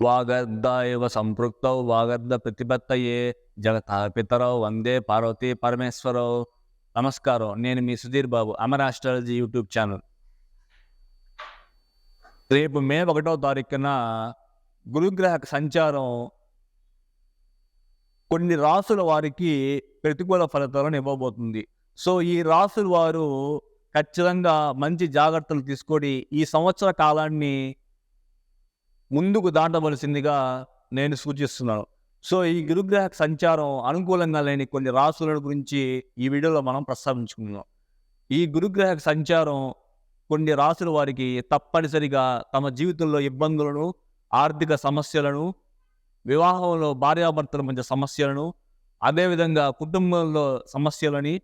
వాగర్ధ ఇవ సంపృక్తౌ వాగర్ధ ప్రతిపత్తయే జగత పితరవు వందే పార్వతీ పరమేశ్వరవు నమస్కారం నేను మీ Sudheer Babu Amar astrology YouTube channel. రేపు మే ఒకటో తారీఖున గురుగ్రహ సంచారం కొన్ని రాసుల వారికి ప్రతికూల ఫలితాలను ఇవ్వబోతుంది. సో ఈ రాసుల వారు ఖచ్చితంగా మంచి జాగ్రత్తలు తీసుకొని ఈ సంవత్సర కాలాన్ని ముందుకు దాటవలసిందిగా నేను సూచిస్తున్నాను. సో ఈ గురుగ్రహ సంచారం అనుకూలంగా లేని కొన్ని రాసుల గురించి ఈ వీడియోలో మనం ప్రస్తావించుకుందాం. ఈ గురుగ్రహ సంచారం కొన్ని రాసుల వారికి తప్పనిసరిగా తమ జీవితంలో ఇబ్బందులను ఆర్థిక సమస్యలను వివాహంలో భార్యాభర్తల మధ్య సమస్యలను అదేవిధంగా కుటుంబంలో సమస్యలని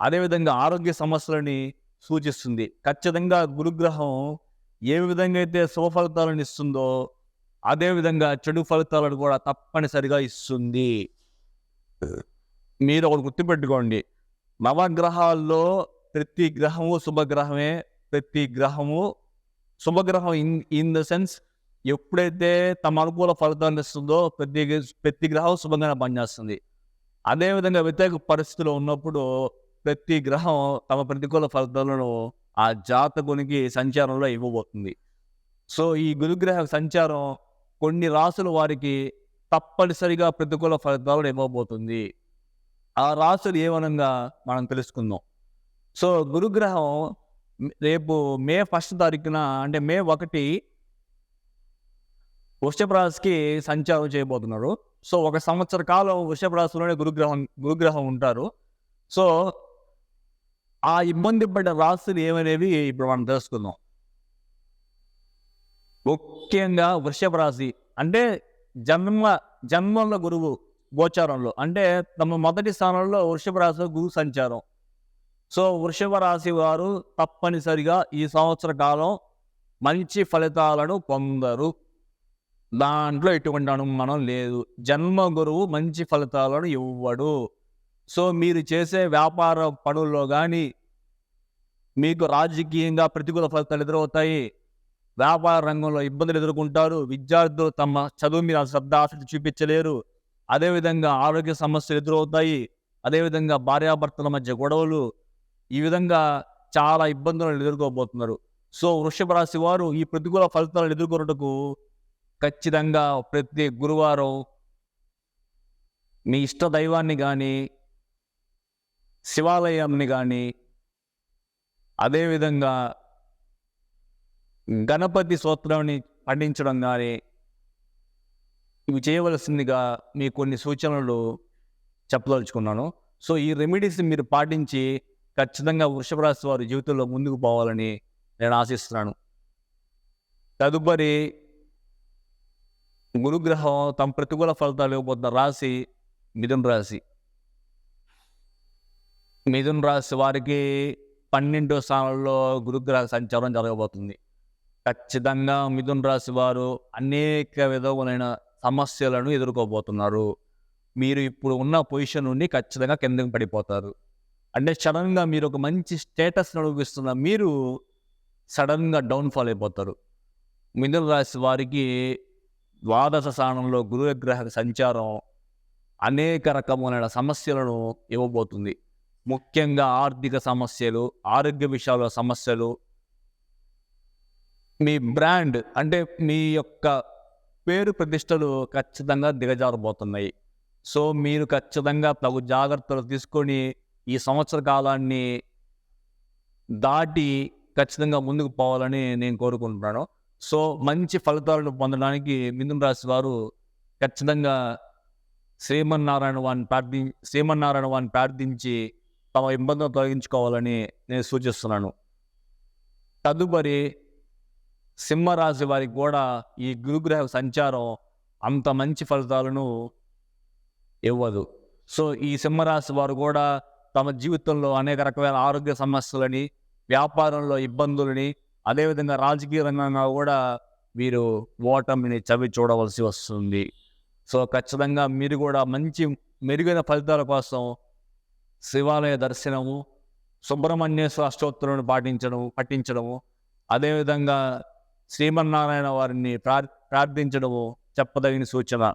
అదేవిధంగా ఆరోగ్య సమస్యలని సూచిస్తుంది. ఖచ్చితంగా గురుగ్రహం ఏ విధంగా అయితే శుభ ఫలితాలను ఇస్తుందో అదే విధంగా చెడు ఫలితాలను కూడా తప్పనిసరిగా ఇస్తుంది. మీరు ఒకటి గుర్తుపెట్టుకోండి. నవగ్రహాల్లో ప్రతి గ్రహము శుభగ్రహమే. ప్రతి గ్రహము శుభగ్రహం ఇన్ ఇన్ ద సెన్స్ ఎప్పుడైతే తమ అనుకూల ఫలితాన్ని ఇస్తుందో ప్రతి ప్రతి గ్రహం శుభంగా పనిచేస్తుంది. అదేవిధంగా వ్యతిరేక పరిస్థితులు ఉన్నప్పుడు ప్రతి గ్రహం తమ ప్రతికూల ఫలితాలను ఆ జాతకునికి సంచారంలో ఇవ్వబోతుంది. సో ఈ గురుగ్రహ సంచారం కొన్ని రాసుల వారికి తప్పనిసరిగా ప్రతికూల ఫలితాలను ఇవ్వబోతుంది. ఆ రాసులు విధంగా మనం తెలుసుకుందాం. సో గురుగ్రహం రేపు మే ఫస్ట్ తారీఖున అంటే మే ఒకటి వృషభరాశికి సంచారం చేయబోతున్నారు. సో ఒక సంవత్సర కాలం వృషభ రాశిలోనే గురుగ్రహం గురుగ్రహం ఉంటారు. సో ఆ ఇబ్బంది పడ్డ రాశులు ఏమనేవి ఇప్పుడు మనం తెలుసుకుందాం. ముఖ్యంగా వృషభ రాశి అంటే జన్మ జన్మల గురువు గోచారంలో అంటే తమ మొదటి స్థానంలో వృషభ రాశి గురు సంచారం. సో వృషభ రాశి వారు తప్పనిసరిగా ఈ సంవత్సర కాలం మంచి ఫలితాలను పొందరు. దాంట్లో ఎటువంటి అనుమానం లేదు. జన్మ గురువు మంచి ఫలితాలను ఇవ్వడు. సో మీరు చేసే వ్యాపార పనుల్లో కానీ మీకు రాజకీయంగా ప్రతికూల ఫలితాలు ఎదురవుతాయి. వ్యాపార రంగంలో ఇబ్బందులు ఎదుర్కొంటారు. విద్యార్థులు తమ చదువు మీద శ్రద్ధ ఆసక్తి చూపించలేరు. అదేవిధంగా ఆరోగ్య సమస్యలు ఎదురవుతాయి. అదేవిధంగా భార్యాభర్తల మధ్య గొడవలు ఈ విధంగా చాలా ఇబ్బందులను ఎదుర్కోబోతున్నారు. సో వృషభ రాశి వారు ఈ ప్రతికూల ఫలితాలను ఎదుర్కొనటకు ఖచ్చితంగా ప్రతి గురువారం మీ ఇష్ట దైవాన్ని కానీ శివాలయాన్ని కానీ అదేవిధంగా గణపతి స్తోత్రాన్ని పండించడం కానీ ఇవి చేయవలసిందిగా మీ కొన్ని సూచనలు చెప్పదలుచుకున్నాను. సో ఈ రెమెడీస్ మీరు పాటించి ఖచ్చితంగా వృషభ రాశి వారి జీవితంలో ముందుకు పోవాలని నేను ఆశిస్తున్నాను. తదుపరి గురుగ్రహం తమ ప్రతికూల ఫలితాలు ఇవ్వబోతున్న రాశి మిథున రాశి. మిథున్ రాశి వారికి పన్నెండో స్థానంలో గురుగ్రహ సంచారం జరగబోతుంది. ఖచ్చితంగా మిథున్ రాశి వారు అనేక విధములైన సమస్యలను ఎదుర్కోబోతున్నారు. మీరు ఇప్పుడు ఉన్న పొజిషన్ నుండి ఖచ్చితంగా కిందకి పడిపోతారు. అంటే సడన్గా మీరు ఒక మంచి స్టేటస్ అనుభవిస్తున్న మీరు సడన్గా డౌన్ఫాల్ అయిపోతారు. మిథున రాశి వారికి ద్వాదశ స్థానంలో గురుగ్రహ సంచారం అనేక రకములైన సమస్యలను ఇవ్వబోతుంది. ముఖ్యంగా ఆర్థిక సమస్యలు ఆరోగ్య విషయాల సమస్యలు. మీ బ్రాండ్ అంటే మీ యొక్క పేరు ప్రతిష్టలు ఖచ్చితంగా దిగజారబోతున్నాయి సో మీరు ఖచ్చితంగా తగు జాగ్రత్తలు తీసుకొని ఈ సంవత్సర కాలాన్ని దాటి ఖచ్చితంగా ముందుకు పోవాలని నేను కోరుకుంటున్నాను. సో మంచి ఫలితాలను పొందడానికి మిథున రాశి వారు ఖచ్చితంగా శ్రీమన్నారాయణ వారిని ప్రార్థి శ్రీమన్నారాయణ వారిని ప్రార్థించి తమ ఇబ్బందులు తొలగించుకోవాలని నేను సూచిస్తున్నాను. తదుపరి సింహరాశి వారికి కూడా ఈ గురుగ్రహ సంచారం అంత మంచి ఫలితాలను ఇవ్వదు. సో ఈ సింహరాశి వారు కూడా తమ జీవితంలో అనేక రకమైన ఆరోగ్య సమస్యలని వ్యాపారంలో ఇబ్బందులని అదేవిధంగా రాజకీయ రంగంగా కూడా వీరు ఓటమిని చవి చూడవలసి వస్తుంది. సో ఖచ్చితంగా మీరు కూడా మంచి మెరుగైన ఫలితాల కోసం శివాలయ దర్శనము సుబ్రహ్మణ్యేశ్వర అష్టోత్తరాన్ని పాటించడం పఠించడము అదేవిధంగా శ్రీమన్నారాయణ వారిని ప్రార్ ప్రార్థించడము చెప్పదగిన సూచన.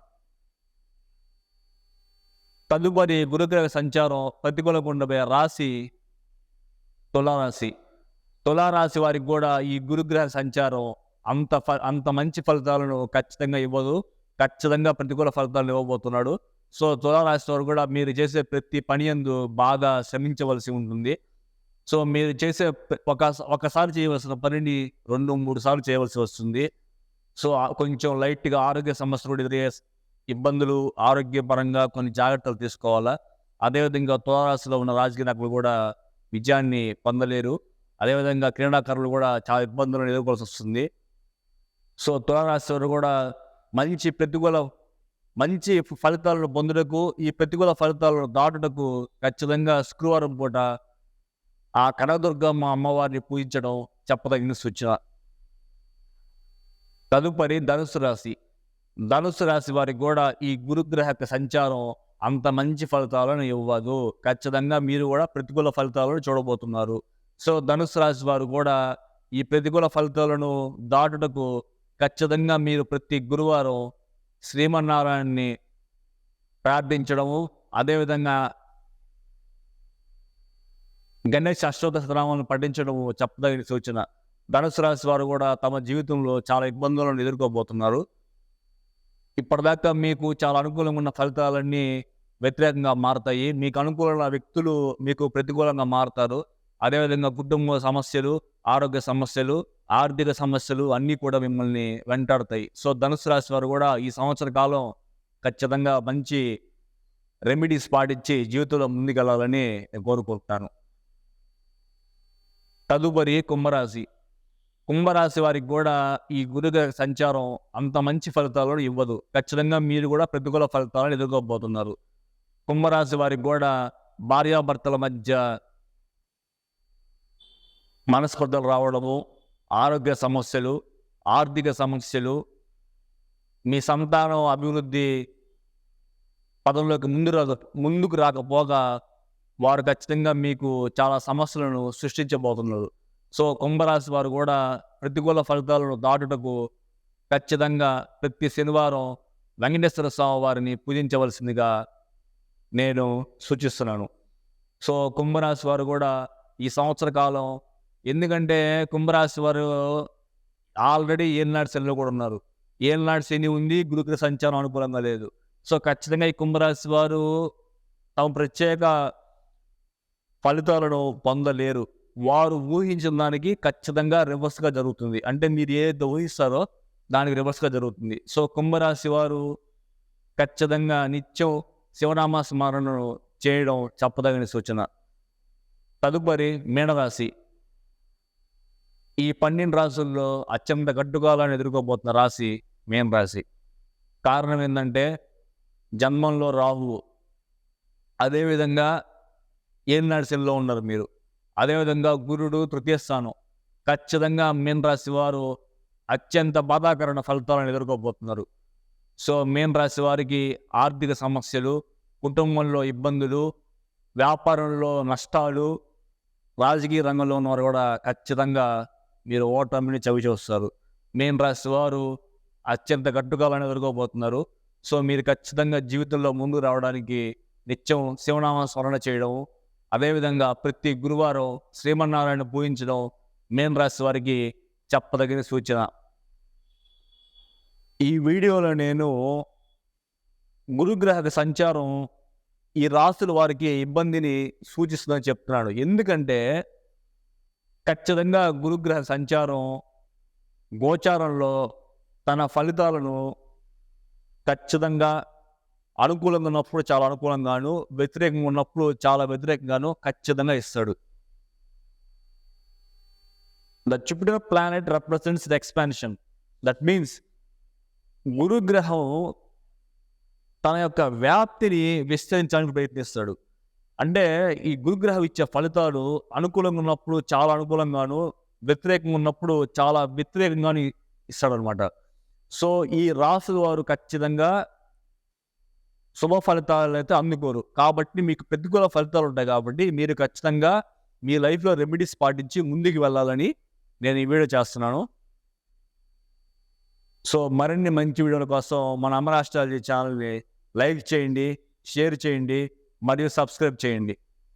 తదుపరి గురుగ్రహ సంచారం ప్రతికూల ఉండబోయే రాశి తులారాశి. తులారాశి వారికి కూడా ఈ గురుగ్రహ సంచారం అంత ఫ అంత మంచి ఫలితాలను ఖచ్చితంగా ఇవ్వదు ఖచ్చితంగా ప్రతికూల ఫలితాలను ఇవ్వబోతున్నాడు. సో తులారాశి వారు కూడా మీరు చేసే ప్రతి పని ఎందు బాగా శ్రమించవలసి ఉంటుంది. సో మీరు చేసే ఒక ఒకసారి చేయవలసిన పనిని రెండు మూడు సార్లు చేయవలసి వస్తుంది. సో కొంచెం లైట్గా ఆరోగ్య సమస్యలు కూడా ఎదురయ్యే ఇబ్బందులు ఆరోగ్యపరంగా కొన్ని జాగ్రత్తలు తీసుకోవాలా? అదేవిధంగా తులారాశిలో ఉన్న రాజకీయ నాయకులు కూడా విజయాన్ని పొందలేరు. అదేవిధంగా క్రీడాకారులు కూడా చాలా ఇబ్బందులను ఎదుర్కోవాల్సి వస్తుంది. సో తులారాశి వారు కూడా మంచి ప్రతికూల మంచి ఫలితాలను పొందుటకు ఈ ప్రతికూల ఫలితాలను దాటుటకు ఖచ్చితంగా శుక్రవారం పూట ఆ కనదుర్గమ్మ అమ్మవారిని పూజించడం చెప్పదగిన సూచన. తదుపరి ధనుసు రాశి. ధనుసు రాశి వారికి కూడా ఈ గురుగ్రహ సంచారం అంత మంచి ఫలితాలను ఇవ్వదు. ఖచ్చితంగా మీరు కూడా ప్రతికూల ఫలితాలను చూడబోతున్నారు. సో ధనుసు రాశి వారు కూడా ఈ ప్రతికూల ఫలితాలను దాటుటకు ఖచ్చితంగా మీరు ప్రతి గురువారం శ్రీమన్నారాయణని ప్రార్థించడము అదేవిధంగా గణేష్ అష్టోత్తర శతనామాలను పఠించడము చెప్పదగిన సూచన. ధనుసు రాశి వారు కూడా తమ జీవితంలో చాలా ఇబ్బందులను ఎదుర్కోబోతున్నారు. ఇప్పటిదాకా మీకు చాలా అనుకూలంగా ఉన్న ఫలితాలన్నీ వ్యతిరేకంగా మారతాయి. మీకు అనుకూలమైన వ్యక్తులు మీకు ప్రతికూలంగా మారుతారు. అదేవిధంగా కుటుంబ సమస్యలు ఆరోగ్య సమస్యలు ఆర్థిక సమస్యలు అన్నీ కూడా మిమ్మల్ని వెంటాడతాయి. సో ధనుసు రాశి వారు కూడా ఈ సంవత్సర కాలం ఖచ్చితంగా మంచి రెమెడీస్ పాటించి జీవితంలో ముందుకెళ్ళాలని కోరుకుంటాను కోరుకుంటున్నాను. తదుపరి కుంభరాశి. కుంభరాశి వారికి కూడా ఈ గురుగ సంచారం అంత మంచి ఫలితాలను ఇవ్వదు. ఖచ్చితంగా మీరు కూడా ప్రతికూల ఫలితాలను ఎదుర్కోబోతున్నారు. కుంభరాశి వారికి కూడా భార్యాభర్తల మధ్య మనస్పర్ధలు రావడము ఆరోగ్య సమస్యలు ఆర్థిక సమస్యలు మీ సంతానం అభివృద్ధి పదంలోకి ముందు రా ముందుకు రాకపోగా వారు ఖచ్చితంగా మీకు చాలా సమస్యలను సృష్టించబోతున్నారు. సో కుంభరాశి వారు కూడా ప్రతికూల ఫలితాలను దాటుటకు ఖచ్చితంగా ప్రతి శనివారం వెంకటేశ్వర స్వామి వారిని పూజించవలసిందిగా నేను సూచిస్తున్నాను. సో కుంభరాశి వారు కూడా ఈ సంవత్సర కాలం ఎందుకంటే కుంభరాశి వారు ఆల్రెడీ ఏలినాడు శనిలో కూడా ఉన్నారు. ఏలినాడు శని ఉంది గురుగ్రహ సంచారం అనుకూలంగా లేదు. సో ఖచ్చితంగా ఈ కుంభరాశి వారు తమ ప్రత్యేక ఫలితాలను పొందలేరు. వారు ఊహించిన దానికి ఖచ్చితంగా రివర్స్గా జరుగుతుంది. అంటే మీరు ఏదైతే ఊహిస్తారో దానికి రివర్స్గా జరుగుతుంది. సో కుంభరాశి వారు ఖచ్చితంగా నిత్యం శివనామ స్మరణను చేయడం చెప్పదగిన సూచన. తదుపరి మీనరాశి. ఈ పన్నెండు రాశుల్లో అత్యంత గట్టుకాలను ఎదుర్కోబోతున్న రాశి మేం రాశి. కారణం ఏంటంటే జన్మంలో రాహువు అదేవిధంగా ఏలినాడు శనిలో ఉన్నారు మీరు. అదేవిధంగా గురుడు తృతీయ స్థానం. ఖచ్చితంగా మీన రాశి వారు అత్యంత బాధాకరణ ఫలితాలను ఎదుర్కోబోతున్నారు. సో మీన రాశి వారికి ఆర్థిక సమస్యలు కుటుంబంలో ఇబ్బందులు వ్యాపారంలో నష్టాలు రాజకీయ రంగంలో ఉన్నవారు కూడా ఖచ్చితంగా మీరు ఓటమిని చవి చూస్తారు మేం రాశి వారు అత్యంత గట్టుకాలను ఎదుర్కోబోతున్నారు. సో మీరు ఖచ్చితంగా జీవితంలో ముందుకు రావడానికి నిత్యం శివనామ స్మరణ చేయడం అదేవిధంగా ప్రతి గురువారం శ్రీమన్నారాయణ పూజించడం మేం రాశి వారికి చెప్పదగిన సూచన. ఈ వీడియోలో నేను గురుగ్రహ సంచారం ఈ రాశుల వారికి ఇబ్బందిని సూచిస్తుందని చెప్తున్నాను ఎందుకంటే ఖచ్చితంగా గురుగ్రహ సంచారం గోచారంలో తన ఫలితాలను ఖచ్చితంగా అనుకూలంగా ఉన్నప్పుడు చాలా అనుకూలంగాను వ్యతిరేకంగా ఉన్నప్పుడు చాలా వ్యతిరేకంగాను ఖచ్చితంగా ఇస్తాడు. The Jupiter planet represents the expansion that means గురుగ్రహం తన యొక్క వ్యాప్తిని విస్తరించడానికి ప్రయత్నిస్తాడు. అంటే ఈ గురుగ్రహం ఇచ్చే ఫలితాలు అనుకూలంగా ఉన్నప్పుడు చాలా అనుకూలంగాను వ్యతిరేకంగా ఉన్నప్పుడు చాలా వ్యతిరేకంగాను ఇస్తాడనమాట సో ఈ రాసుల వారు ఖచ్చితంగా శుభ ఫలితాలు అయితే అందుకోరు. కాబట్టి మీకు ప్రతికూల ఫలితాలు ఉంటాయి కాబట్టి మీరు ఖచ్చితంగా మీ లైఫ్లో రెమెడీస్ పాటించి ముందుకు వెళ్ళాలని నేను ఈ వీడియో చేస్తున్నాను. సో మరిన్ని మంచి వీడియోల కోసం మన అమరాష్ట్రాలజీ ఛానల్ని లైక్ చేయండి షేర్ చేయండి. మరియు సబ్స్క్రైబ్ చేయండి.